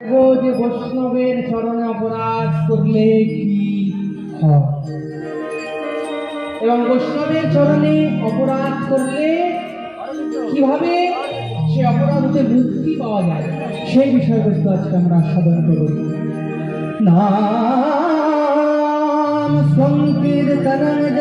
যে বৈষ্ণবের চরণে অপরাধ করলে কি? এবং বৈষ্ণবের চরণে অপরাধ করলে কীভাবে সে অপরাধ হতে মুক্তি পাওয়া যায়? সেই বিষয়বস্তু আজকে আমরা আস্বাদন করব। নাম সংকীর্তনম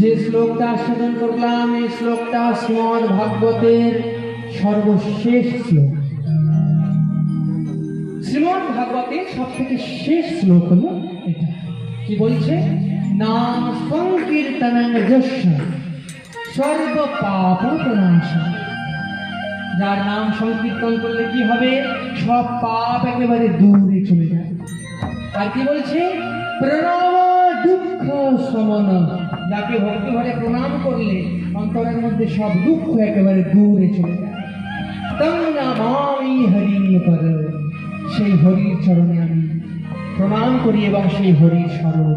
যে শ্লোকটা করলাম, এই শ্লোকটা শ্রীমদ ভাগবতের সর্বশেষ শ্লোক। শ্রীমদ ভাগবতের সব থেকে শেষ শ্লোক হলো এটা। কি বলছে? নাম সর্ব পাপ যার নাম সংকীর্তন করলে কি হবে? সব পাপ একেবারে দূরে চলে যাবে আর কি বলছে? প্রণাম দুঃখ সমন যাকে ভক্তি ভরে প্রণাম করলে অন্তরের মধ্যে সব দুঃখ একেবারে দূরে চলে যায়। তং হরি সেই হরির চরণে আমি প্রণাম করি এবং সেই হরির স্মরণ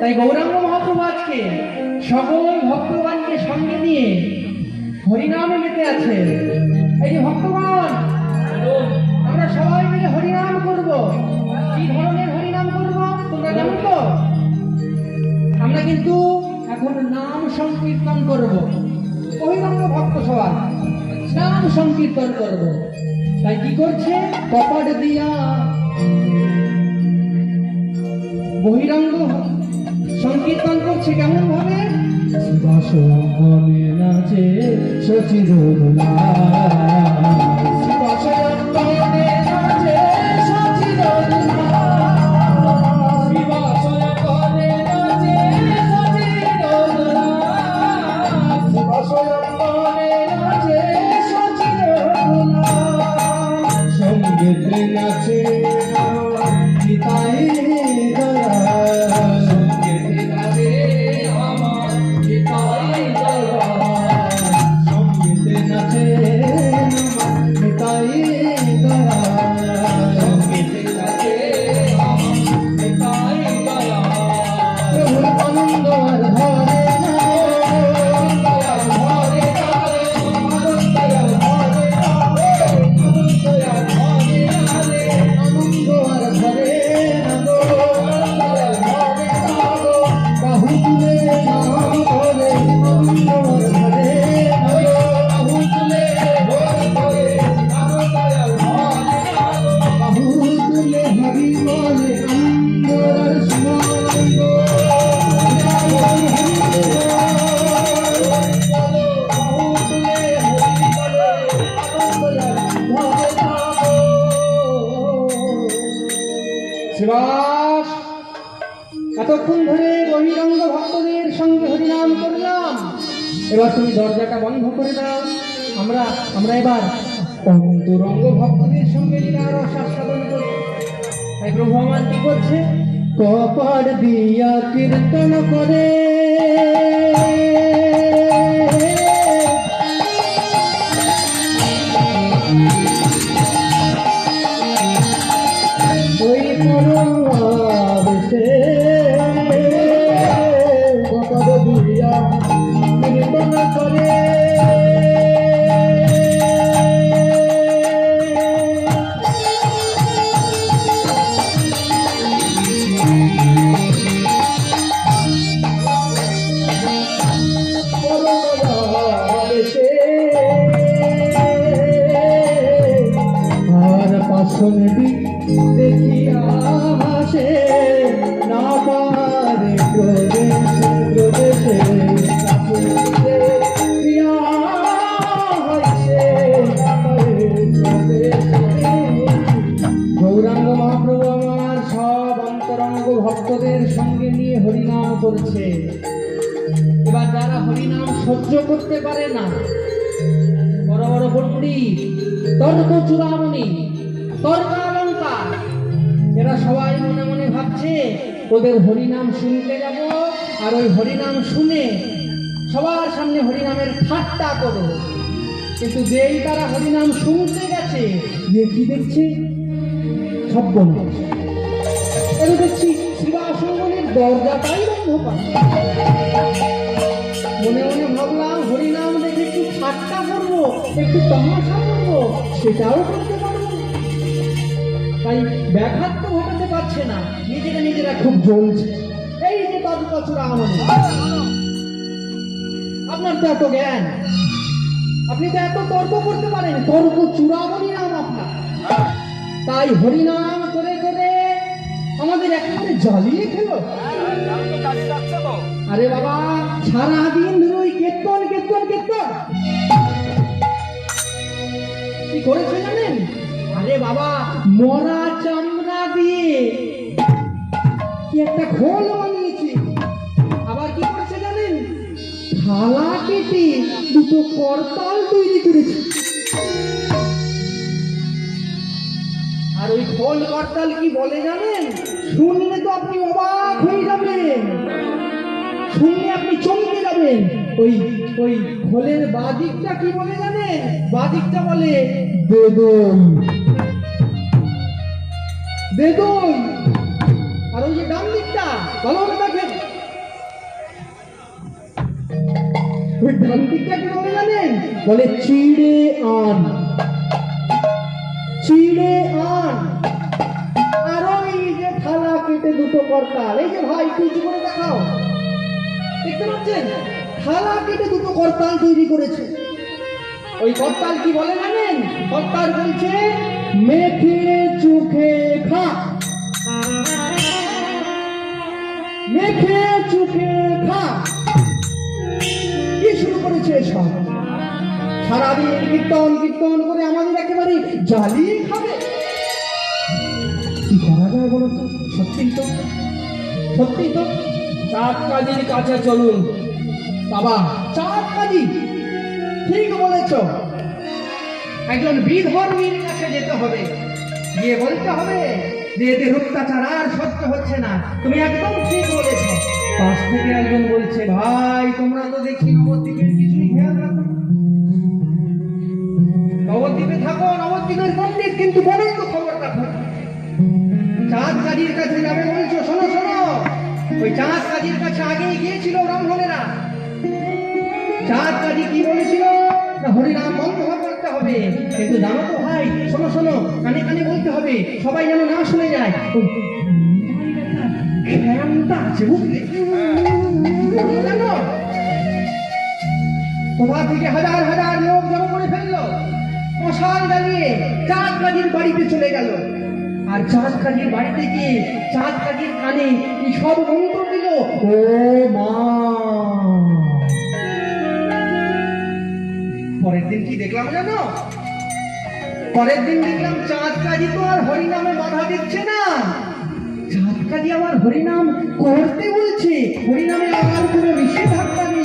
তাই গৌরাঙ্গ মহাপ্রভু আজকে সকল ভক্তগণকে সঙ্গে নিয়ে হরিনামে মেতে আছে। এই যে ভক্তগণ, আমরা সবাই মিলে হরিনাম করব। কি ধরনের তোমরা জানো তো? আমরা কিন্তু এখন নাম সংকীর্তন করব। বহিরঙ্গ ভক্ত সবাই নাম সংকীর্তন করব। তাই কি করছে? কপাট দিয়া। বহিরঙ্গ সংকীর্তন করছে কেমন ভাবে? শিবাসনে নাচে সচির শিবাস। এতক্ষণ ধরে বহিরঙ্গ ভক্তদের সঙ্গে হরিনাম করলাম। এবার তুমি দরজাটা বন্ধ করে দাও। আমরা আমরা এবার অন্তরঙ্গ ভক্তদের সঙ্গে লীলার আস্বাদন তাই প্রভু আমার কি করছে? কপাট দিয়া কীর্তন করে। ওই পরম গৌরাঙ্গ মহাপ্রভু সব অন্তরঙ্গ ভক্তদের সঙ্গে নিয়ে হরিনাম করছে। এবার যারা হরিনাম সহ্য করতে পারে না, বড় বড় বটুরি তর্ক চূড়ামণি, তর্কালঙ্কার, এরা সবাই মনে মনে ভাবছে ওদের হরিনাম শুনতে যাব, আর ওই হরিনাম শুনে সবার সামনে হরিনামের ঠাট্টা করো কিন্তু যেই তারা হরিনাম শুনতে গেছে যে কি দেখছি? সব বন্ধ। দেখছি শিবাসনের দরজাটাই বন্ধ মনে মনে ভাবলাম হরিনাম দেখে একটু ঠাট্টা করব, একটু তামাশা করব, সেটাও করতে পারব। তাই ব্যাঘাত তো না। নিজেরা নিজেরা খুব জ্বলছে। এই যে বছর আমাদের আপনার তো এত জ্ঞান। আপনি তো এত তর্ক করতে পারেন। তর্ক চূড়ামণি নাম আপনার। তাই হরিনাম করে করে আমাদের একেবারে জ্বালিয়ে খেলো। আরে বাবা, সারাদিন ধরে ওই কীর্তন কীর্তন কীর্তন। কি করেছে জানেন? আরে বাবা, মরা চামড়া দিয়ে একটা খোল বানিয়েছে। আবার কি করেছে জানেন? থালা কেটে দুটো করতাল তৈরি করেছে। আর ওই খোল করতাল কি বলে জানেন? শুনলে তো আপনি অবাক হয়ে যাবেন। শুনলে আপনি চমকে যাবেন। ওই ওই খোলের বাদিকটা কি বলে জানেন? বাদিকটা বলে বেদন বেদন আর ওই যে ডান দিকটা, ভালো হবে দেখেন। ওই ডান দিকটা কি বলে জানেন? বলে চিড়ে আন। চিড়ে আন। আর ওই যে থালা কেটে দুটো করতাল। এই যে ভাই তুই করে দেখাও। দেখতে পাচ্ছেন? থালা কেটে দুটো করতাল তৈরি করেছে। ওই করতাল কি বলে জানেন? করতাল বলছে মেখে চুখে কীর্তন কীর্তন করে আমাদের একেবারে জ্বালিয়ে খাবে। কি করা যায় বলো তো? তো। তো। কাছে চলুন। বাবা ঠিক বলেছ। একজন বিধর্মীর কাছে যেতে হবে। গিয়ে বলতে হবে, যে এদের আর সহ্য হচ্ছে না। তুমি একদম ঠিক বলেছ। পাশ থেকে একজন বলছে, ভাই, তোমরা তো দেখি নবদ্বীপের কিছুই নবদ্বীপে থাকো নবদ্বীপের পণ্ডিত কিন্তু বড়ই তো খবর রাখো না। চাঁদ কাজীর কাছে যাবে বলছো, শোনো শোনো। ওই চাঁদ কাজীর কাছে আগেই গিয়েছিল ব্রাহ্মণেরা। চাঁদ কাজী কি বলেছিল? হরিনাম বন্ধ করতে হবে। কিন্তু জানো তো ভাই, শোনো শোনো, কানে কানে বলতে হবে, সবাই যেন না শুনে যায়। কোথা থেকে হাজার হাজার লোক জমা করে ফেলল। মশাল জ্বালিয়ে চাঁদ কাজীর বাড়িতে চলে গেল। আর চাঁদ কাজীর বাড়িতে গিয়ে চাঁদ কাজীর কানে কি সব মন্ত্র দিল? ও মা। পরের দিন কি দেখলাম জানো? পরের দিন দেখলাম চাঁদ কাজী তো আর হরিনামে বাধা দিচ্ছে না। চাঁদ কাজী আমার হরিনাম করতে বলছে। হরিনামে আর কোনো নিষেধাজ্ঞা নেই।